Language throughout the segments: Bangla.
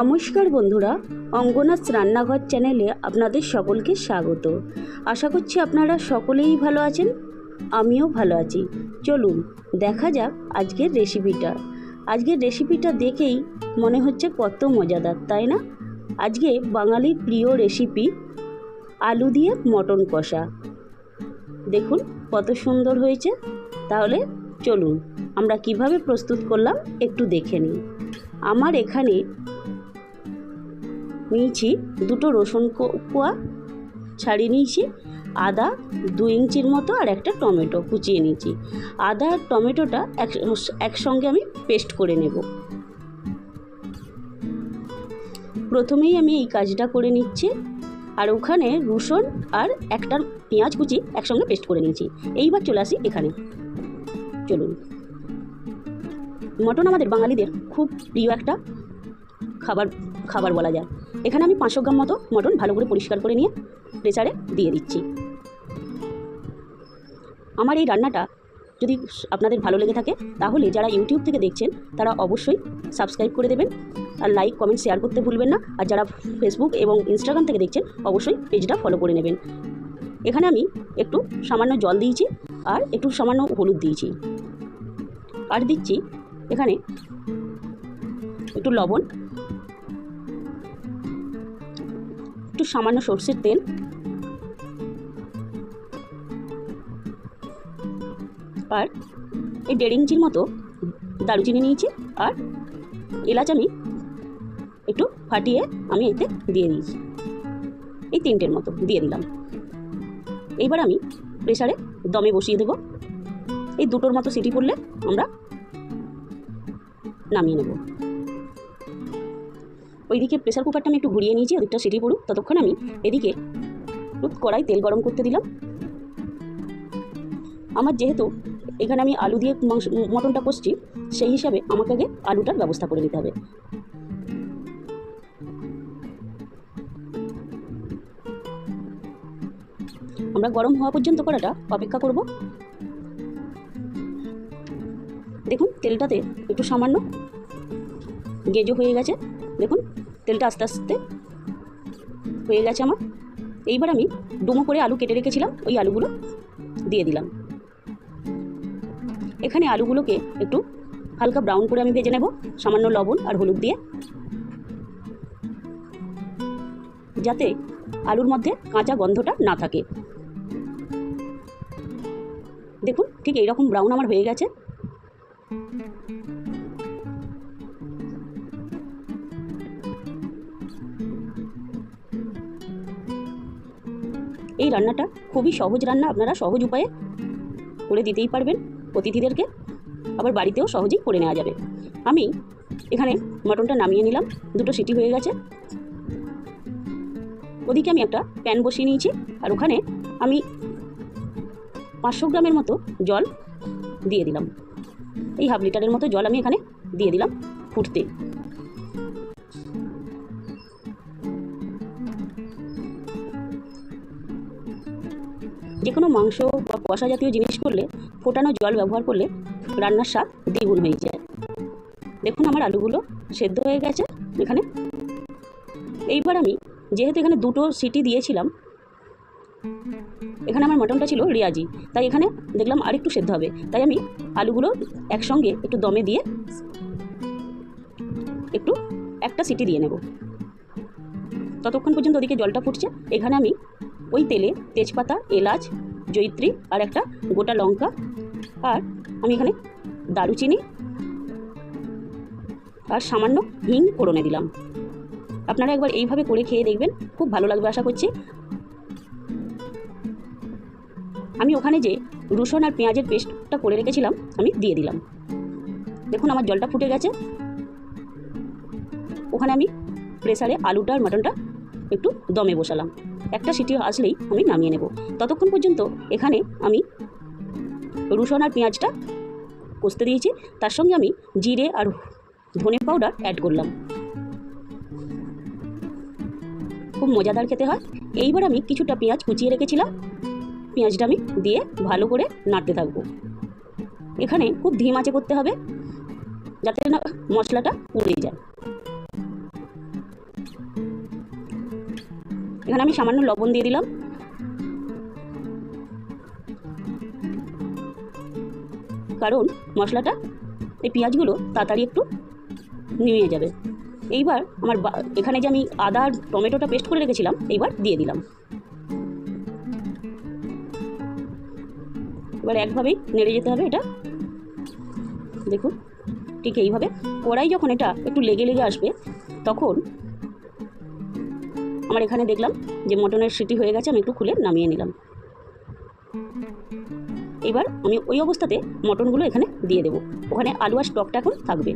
নমস্কার বন্ধুরা অঙ্গনাস রান্নাঘর চ্যানেলে আপনাদের সকলকে স্বাগত। আশা করছি আপনারা সকলেই ভালো আছেন, আমিও ভালো আছি। চলুন, দেখা যাক আজকের রেসিপিটা আজকের রেসিপিটা দেখেই মনে হচ্ছে কত মজাদার, তাই না? আজকে বাঙালির প্রিয় রেসিপি আলু দিয়ে মটন কষা। দেখুন কত সুন্দর হয়েছে। তাহলে চলুন, আমরা কীভাবে প্রস্তুত করলাম একটু দেখে নিই। আমার এখানে নিয়েছি দুটো রসুন কোয়া, ছাড়িয়ে নিয়েছি, আদা দু ইঞ্চির মতো আর একটা টমেটো কুচিয়ে নিয়েছি। আদা আর টমেটোটা এক একসঙ্গে আমি পেস্ট করে নেব। প্রথমেই আমি এই কাজটা করে নিচ্ছি আর ওখানে রসুন আর একটা পেঁয়াজ কুচি একসঙ্গে পেস্ট করে নিয়েছি। এইবার চলে আসি এখানে। চলুন। মটন আমাদের বাঙালিদের খুব প্রিয় একটা খাবার খাবার বলা যায়। এখানে আমি পাঁচশো গ্রাম মতো মটন ভালো করে পরিষ্কার করে নিয়ে প্রেসারে দিয়ে দিচ্ছি। আমার এই রান্নাটা যদি আপনাদের ভালো লেগে থাকে, তাহলে যারা ইউটিউব থেকে দেখছেন, তারা অবশ্যই সাবস্ক্রাইব করে দেবেন আর লাইক, কমেন্ট, শেয়ার করতে ভুলবেন না। আর যারা ফেসবুক এবং ইনস্টাগ্রাম থেকে দেখছেন, অবশ্যই পেজটা ফলো করে নেবেন। এখানে আমি একটু সামান্য জল দিয়েছি আর একটু সামান্য হলুদ দিয়েছি। আর দিচ্ছি এখানে একটু লবণ একটু সামান্য সর্ষের তেল। আর এই দেড় ইঞ্চির মতো দারুচিনি নিয়েছি। আর এলাচ আমি একটু ফাটিয়ে আমি এতে দিয়ে দিয়েছি। এই তিনটের মতো দিয়ে দিলাম। এইবার আমি প্রেসারে দমে বসিয়ে দেব। এই দুটোর মতো সিটি পড়লে আমরা নামিয়ে নেব। ওইদিকে প্রেসার কুকারটা আমি একটু ঘুরিয়ে নিয়েছি ওদিকটা সিটি পড়ুক ততক্ষণ আমি এদিকে কড়াই তেল গরম করতে দিলাম। আমার যেহেতু এখানে আমি আলু দিয়ে মাংস মটনটা কষছি সেই হিসাবে আমাকে আগে আলুটার ব্যবস্থা করে নিতে হবে। আমরা গরম হওয়া পর্যন্ত করাটা অপেক্ষা করব। দেখুন তেলটাতে একটু সামান্য গেজো হয়ে গেছে। দেখুন, তেলটা আস্তে আস্তে হয়ে গেছে আমার। এইবার আমি ডুমো করে আলু কেটে রেখেছিলাম, ওই আলুগুলো দিয়ে দিলাম। এখানে আলুগুলোকে একটু হালকা ব্রাউন করে আমি ভেজে নেব, সামান্য লবণ আর হলুদ দিয়ে। যাতে আলুর মধ্যে কাঁচা গন্ধটা না থাকে। দেখুন, ঠিক এইরকম ব্রাউন আমার হয়ে গেছে। এই রান্নাটা খুবই সহজ রান্না, আপনারা সহজ উপায়ে করে দিতেই পারবেন অতিথিদেরকে। আবার বাড়িতেও সহজেই করে নেওয়া যাবে। আমি এখানে মটনটা নামিয়ে নিলাম, দুটো সিটি হয়ে গেছে। ওদিকে আমি একটা প্যান বসিয়ে নিয়েছি, আর ওখানে আমি পাঁচশো গ্রামের মতো জল দিয়ে দিলাম। এই হাফ লিটারের মতো জল আমি এখানে দিয়ে দিলাম ফুটতে। যে কোনো মাংস বা কষা জাতীয় জিনিস করলে ফোটানো জল ব্যবহার করলে রান্নার স্বাদ দ্বিগুণ হয়ে যায়। দেখুন আমার আলুগুলো সেদ্ধ হয়ে গেছে এখানে। এইবার আমি যেহেতু এখানে দুটো সিটি দিয়েছিলাম, এখানে আমার মটনটা ছিল রিয়াজি, তাই এখানে দেখলাম আরেকটু সেদ্ধ হবে। তাই আমি আলুগুলো একসঙ্গে একটু দমে দিয়ে একটু একটা সিটি দিয়ে নেব। ততক্ষণ পর্যন্ত ওদিকে জলটা ফুটছে, এখানে আমি ওই তেলে তেজপাতা, এলাচ, জয়িত্রী আর একটা গোটা লঙ্কা আর আমি এখানে দারুচিনি আর সামান্য হিং ফোড়নে দিলাম। আপনারা একবার এইভাবে করে খেয়ে দেখবেন, খুব ভালো লাগবে আশা করছি। আমি ওখানে যে রসুন আর পেঁয়াজের পেস্টটা করে রেখেছিলাম, আমি দিয়ে দিলাম। দেখুন আমার জলটা ফুটে গেছে। ওখানে আমি প্রেসারে আলুটা আর মাটনটা একটু দমে বসালাম। একটা সিটি আসলেই আমি নামিয়ে নেব। ততক্ষণ পর্যন্ত এখানে আমি রসুন আর পেঁয়াজটা কষতে দিয়েছি। তার সঙ্গে আমি জিরে আর ধনে পাউডার অ্যাড করলাম। খুব মজাদার খেতে হয়। এইবার আমি কিছুটা পেঁয়াজ কুচিয়ে রেখেছিলাম। পেঁয়াজটা আমি দিয়ে ভালো করে নাড়তে থাকব। এখানে খুব ধিম আঁচে করতে হবে, যাতে না মশলাটা পুড়ে যায়। এখানে আমি সামান্য লবণ দিয়ে দিলাম। কারণ মশলাটা, এই পেঁয়াজগুলো তাড়াতাড়ি একটু নিয়ে যাবে। এইবার আমার এখানে যে আমি আদা টমেটোটা পেস্ট করে রেখেছিলাম, এইবার দিয়ে দিলাম। এবার একভাবেই নেড়ে যেতে হবে এটা। দেখুন, ঠিক এইভাবে। কড়াই যখন এটা একটু লেগে লেগে আসবে, তখন আমার এখানে দেখলাম যে মটনের সিটি হয়ে গেছে, আমি একটু খুলে নামিয়ে নিলাম। এবার আমি ওই অবস্থাতে মটনগুলো এখানে দিয়ে দেবো। ওখানে আলু আর স্টকটা এখন থাকবে।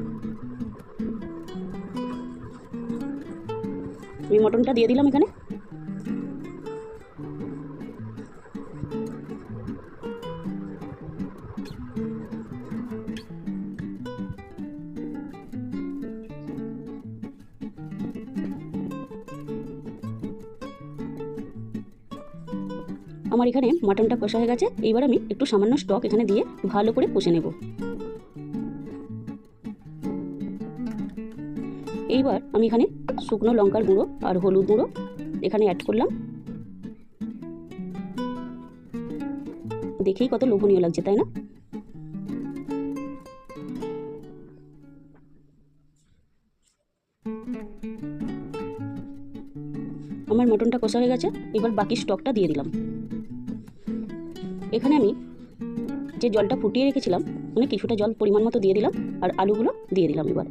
আমি মটনটা দিয়ে দিলাম এখানে। আমার এখানে মাটনটা কষা হয়ে গেছে। এইবার আমি একটু সামান্য স্টক এখানে দিয়ে ভালো করে কষে নেব। এইবার আমি এখানে শুকনো লঙ্কার গুঁড়ো আর হলুদ গুঁড়ো এখানে অ্যাড করলাম। দেখেই কত লোভনীয় লাগছে, তাই না? আমার মটনটা কষা হয়ে গেছে। এবার বাকি স্টকটা দিয়ে দিলাম। এখানে আমি যে জলটা ফুটিয়ে রেখেছিলাম মানে কিছুটা জল পরিমাণ মতো দিয়ে দিলাম, আর আলুগুলো দিয়ে দিলাম এবার।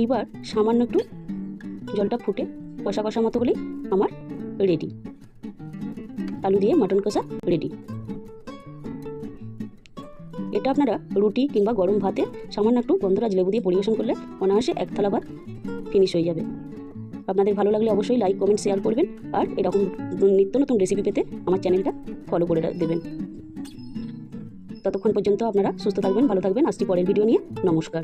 এইবার সামান্য একটু জলটা ফুটে কষা কষা মতো হলেই আমার রেডি আলু দিয়ে মটন কষা রেডি এটা আপনারা রুটি কিংবা গরম ভাতে সামান্য একটু গন্ধরাজ লেবু দিয়ে পরিবেশন করলে অনায়াসে এক থালা ভাত ফিনিশ হয়ে যাবে। আপনাদের ভালো লাগলে অবশ্যই লাইক কমেন্ট শেয়ার করবেন। আর এরকম নিত্য নতুন রেসিপি পেতে আমার চ্যানেলটা ফলো করে দেবেন। ততক্ষণ পর্যন্ত আপনারা সুস্থ থাকবেন, ভালো থাকবেন। আসছি পরের ভিডিও নিয়ে। নমস্কার।